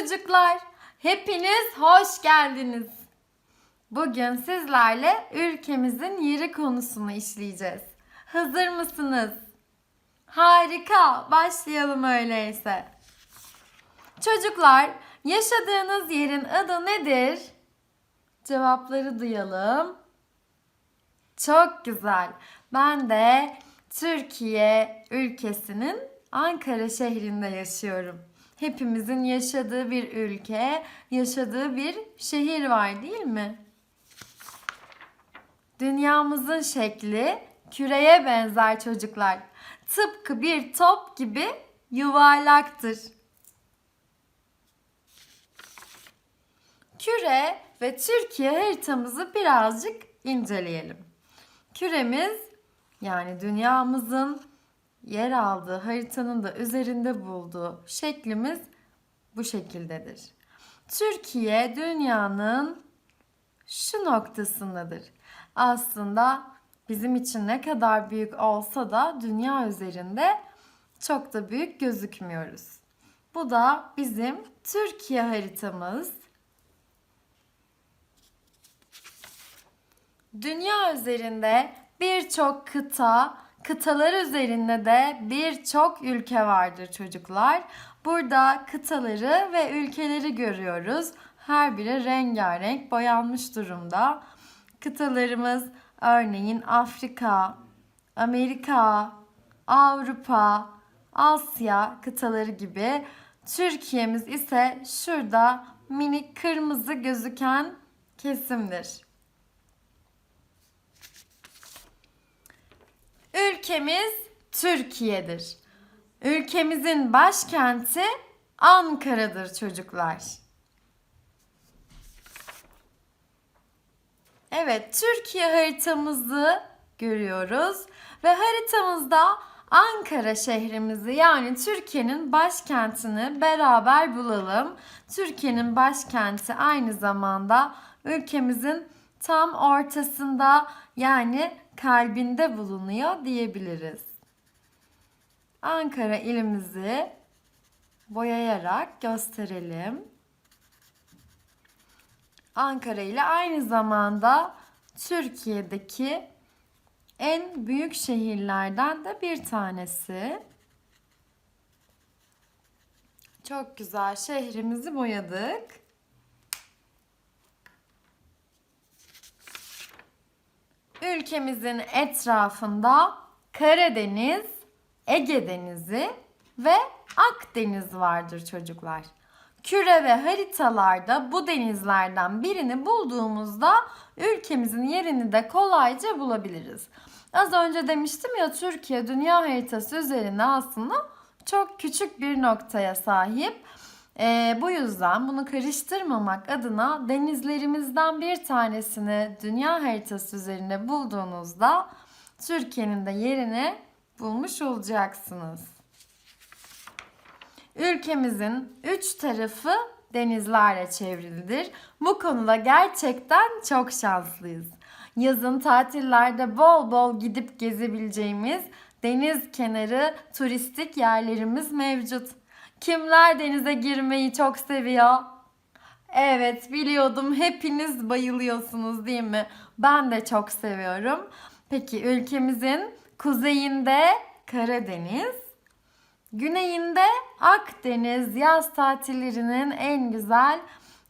çocuklar. Hepiniz hoş geldiniz. Bugün sizlerle ülkemizin yeri konusunu işleyeceğiz. Hazır mısınız? Harika. Başlayalım öyleyse. Çocuklar, yaşadığınız yerin adı nedir? Cevapları duyalım. Çok güzel. Ben de Türkiye ülkesinin Ankara şehrinde yaşıyorum. Hepimizin yaşadığı bir ülke, yaşadığı bir şehir var değil mi? Dünyamızın şekli küreye benzer çocuklar. Tıpkı bir top gibi yuvarlaktır. Küre ve Türkiye haritamızı birazcık inceleyelim. Küremiz yani dünyamızın yer aldığı haritanın da üzerinde bulduğu şeklimiz bu şekildedir. Türkiye dünyanın şu noktasındadır. Aslında bizim için ne kadar büyük olsa da dünya üzerinde çok da büyük gözükmüyoruz. Bu da bizim Türkiye haritamız. Dünya üzerinde birçok kıta, kıtalar üzerinde de birçok ülke vardır çocuklar. Burada kıtaları ve ülkeleri görüyoruz. Her biri rengarenk boyanmış durumda. Kıtalarımız örneğin Afrika, Amerika, Avrupa, Asya kıtaları gibi. Türkiye'miz ise şurada minik kırmızı gözüken kesimdir. Ülkemiz Türkiye'dir. Ülkemizin başkenti Ankara'dır çocuklar. Evet, Türkiye haritamızı görüyoruz ve haritamızda Ankara şehrimizi yani Türkiye'nin başkentini beraber bulalım. Türkiye'nin başkenti aynı zamanda ülkemizin tam ortasında yani kalbinde bulunuyor diyebiliriz. Ankara ilimizi boyayarak gösterelim. Ankara ile aynı zamanda Türkiye'deki en büyük şehirlerden de bir tanesi. Çok güzel şehrimizi boyadık. Ülkemizin etrafında Karadeniz, Ege Denizi ve Akdeniz vardır çocuklar. Küre ve haritalarda bu denizlerden birini bulduğumuzda ülkemizin yerini de kolayca bulabiliriz. Az önce demiştim ya Türkiye dünya haritası üzerinde aslında çok küçük bir noktaya sahip. Ee, bu yüzden bunu karıştırmamak adına denizlerimizden bir tanesini dünya haritası üzerinde bulduğunuzda Türkiye'nin de yerini bulmuş olacaksınız. Ülkemizin üç tarafı denizlerle çevrilidir. Bu konuda gerçekten çok şanslıyız. Yazın tatillerde bol bol gidip gezebileceğimiz deniz kenarı turistik yerlerimiz mevcut. Kimler denize girmeyi çok seviyor? Evet biliyordum hepiniz bayılıyorsunuz değil mi? Ben de çok seviyorum. Peki ülkemizin kuzeyinde Karadeniz, güneyinde Akdeniz yaz tatillerinin en güzel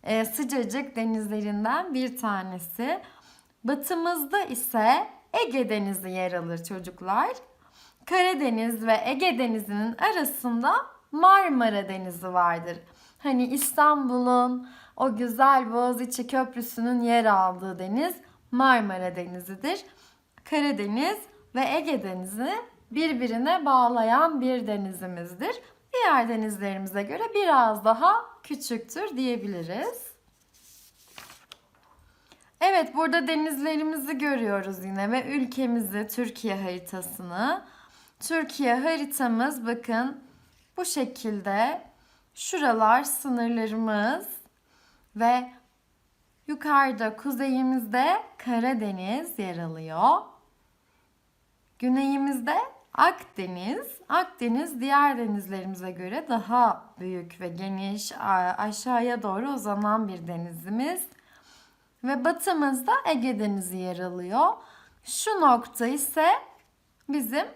e, sıcacık denizlerinden bir tanesi. Batımızda ise Ege Denizi yer alır çocuklar. Karadeniz ve Ege Denizi'nin arasında Marmara Denizi vardır. Hani İstanbul'un o güzel Boğaziçi Köprüsü'nün yer aldığı deniz Marmara Denizi'dir. Karadeniz ve Ege Denizi birbirine bağlayan bir denizimizdir. Diğer denizlerimize göre biraz daha küçüktür diyebiliriz. Evet burada denizlerimizi görüyoruz yine ve ülkemizi, Türkiye haritasını. Türkiye haritamız bakın bu şekilde şuralar sınırlarımız ve yukarıda kuzeyimizde Karadeniz yer alıyor. Güneyimizde Akdeniz. Akdeniz diğer denizlerimize göre daha büyük ve geniş, aşağıya doğru uzanan bir denizimiz. Ve batımızda Ege Denizi yer alıyor. Şu nokta ise bizim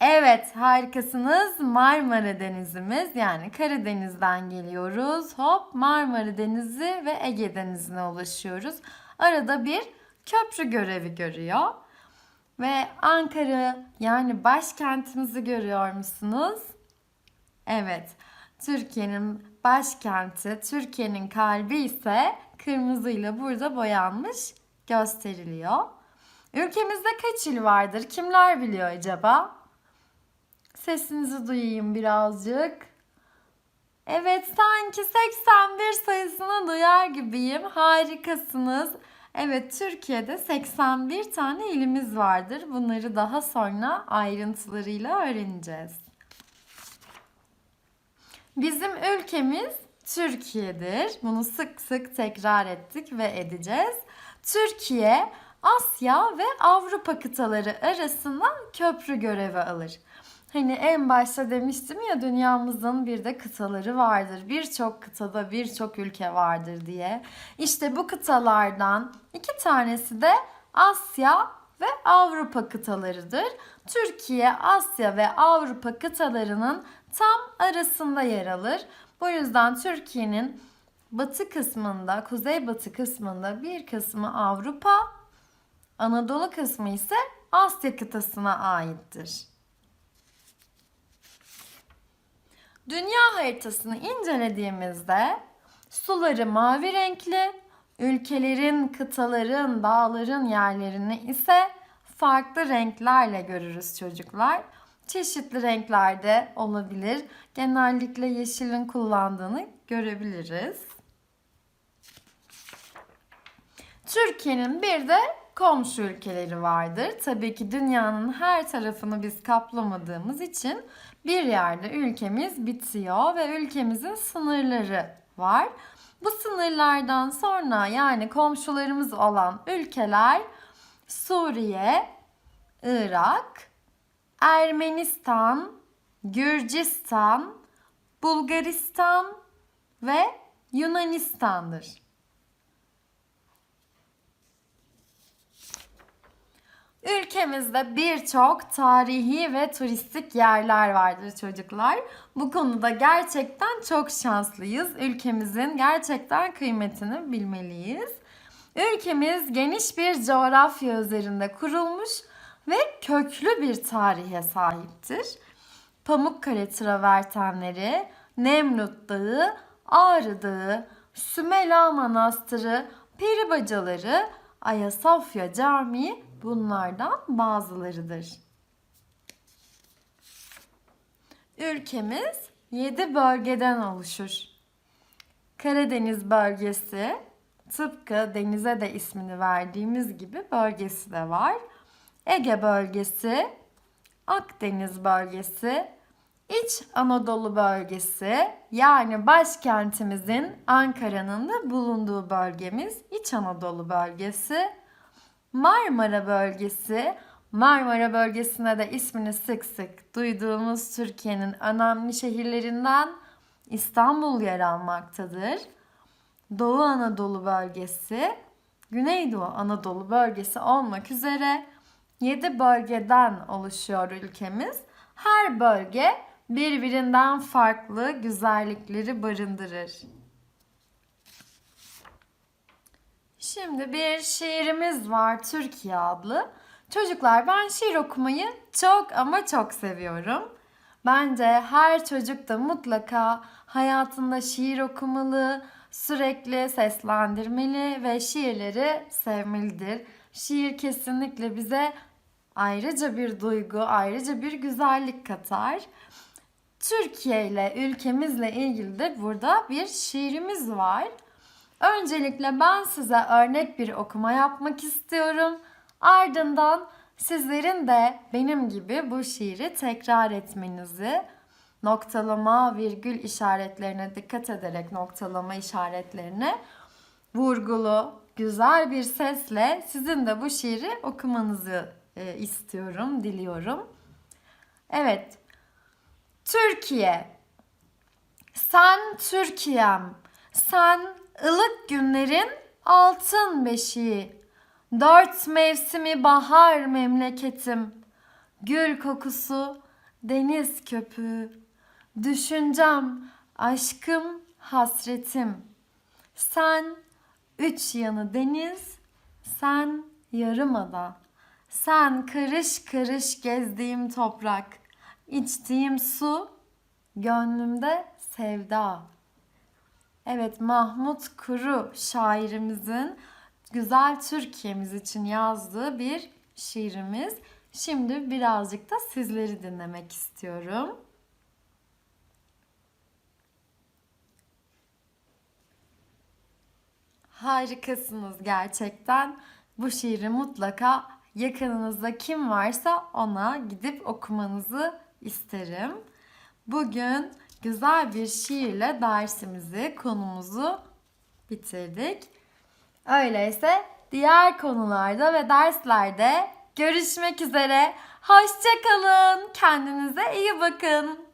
Evet harikasınız Marmara Denizimiz yani Karadeniz'den geliyoruz. Hop Marmara Denizi ve Ege Denizi'ne ulaşıyoruz. Arada bir köprü görevi görüyor. Ve Ankara yani başkentimizi görüyor musunuz? Evet. Türkiye'nin başkenti, Türkiye'nin kalbi ise kırmızıyla burada boyanmış gösteriliyor. Ülkemizde kaç il vardır? Kimler biliyor acaba? Sesinizi duyayım birazcık. Evet sanki 81 sayısını duyar gibiyim. Harikasınız. Evet Türkiye'de 81 tane ilimiz vardır. Bunları daha sonra ayrıntılarıyla öğreneceğiz. Bizim ülkemiz Türkiye'dir. Bunu sık sık tekrar ettik ve edeceğiz. Türkiye Asya ve Avrupa kıtaları arasında köprü görevi alır. Hani en başta demiştim ya dünyamızın bir de kıtaları vardır. Birçok kıtada birçok ülke vardır diye. İşte bu kıtalardan iki tanesi de Asya ve Avrupa kıtalarıdır. Türkiye Asya ve Avrupa kıtalarının tam arasında yer alır. Bu yüzden Türkiye'nin batı kısmında, kuzeybatı kısmında bir kısmı Avrupa, Anadolu kısmı ise Asya kıtasına aittir. Dünya haritasını incelediğimizde suları mavi renkli, ülkelerin, kıtaların, dağların yerlerini ise farklı renklerle görürüz çocuklar. Çeşitli renklerde olabilir. Genellikle yeşilin kullandığını görebiliriz. Türkiye'nin bir de komşu ülkeleri vardır. Tabii ki dünyanın her tarafını biz kaplamadığımız için bir yerde ülkemiz bitiyor ve ülkemizin sınırları var. Bu sınırlardan sonra yani komşularımız olan ülkeler Suriye, Irak, Ermenistan, Gürcistan, Bulgaristan ve Yunanistan'dır. Ülkemizde birçok tarihi ve turistik yerler vardır çocuklar. Bu konuda gerçekten çok şanslıyız. Ülkemizin gerçekten kıymetini bilmeliyiz. Ülkemiz geniş bir coğrafya üzerinde kurulmuş ve köklü bir tarihe sahiptir. Pamukkale travertenleri, Nemrut Dağı, Ağrı Dağı, Sümela Manastırı, Peribacaları, Ayasofya Camii bunlardan bazılarıdır. Ülkemiz 7 bölgeden oluşur. Karadeniz bölgesi tıpkı denize de ismini verdiğimiz gibi bölgesi de var. Ege bölgesi, Akdeniz bölgesi, İç Anadolu bölgesi yani başkentimizin Ankara'nın da bulunduğu bölgemiz İç Anadolu bölgesi, Marmara bölgesi, Marmara bölgesine de ismini sık sık duyduğumuz Türkiye'nin önemli şehirlerinden İstanbul yer almaktadır. Doğu Anadolu bölgesi, Güneydoğu Anadolu bölgesi olmak üzere 7 bölgeden oluşuyor ülkemiz. Her bölge birbirinden farklı güzellikleri barındırır. Şimdi bir şiirimiz var Türkiye adlı. Çocuklar ben şiir okumayı çok ama çok seviyorum. Bence her çocuk da mutlaka hayatında şiir okumalı, sürekli seslendirmeli ve şiirleri sevmelidir. Şiir kesinlikle bize ayrıca bir duygu, ayrıca bir güzellik katar. Türkiye ile ülkemizle ilgili de burada bir şiirimiz var. Öncelikle ben size örnek bir okuma yapmak istiyorum. Ardından sizlerin de benim gibi bu şiiri tekrar etmenizi, noktalama, virgül işaretlerine dikkat ederek noktalama işaretlerine vurgulu, güzel bir sesle sizin de bu şiiri okumanızı e, istiyorum, diliyorum. Evet. Türkiye. Sen Türkiye'm. Sen ılık günlerin altın beşiği. Dört mevsimi bahar memleketim. Gül kokusu, deniz köpüğü. Düşüncem, aşkım, hasretim. Sen üç yanı deniz, sen yarımada. Sen karış karış gezdiğim toprak, içtiğim su, gönlümde sevda. Evet Mahmut Kuru şairimizin güzel Türkiye'miz için yazdığı bir şiirimiz. Şimdi birazcık da sizleri dinlemek istiyorum. Harikasınız gerçekten. Bu şiiri mutlaka yakınınızda kim varsa ona gidip okumanızı isterim. Bugün güzel bir şiirle dersimizi, konumuzu bitirdik. Öyleyse diğer konularda ve derslerde görüşmek üzere. Hoşçakalın. Kendinize iyi bakın.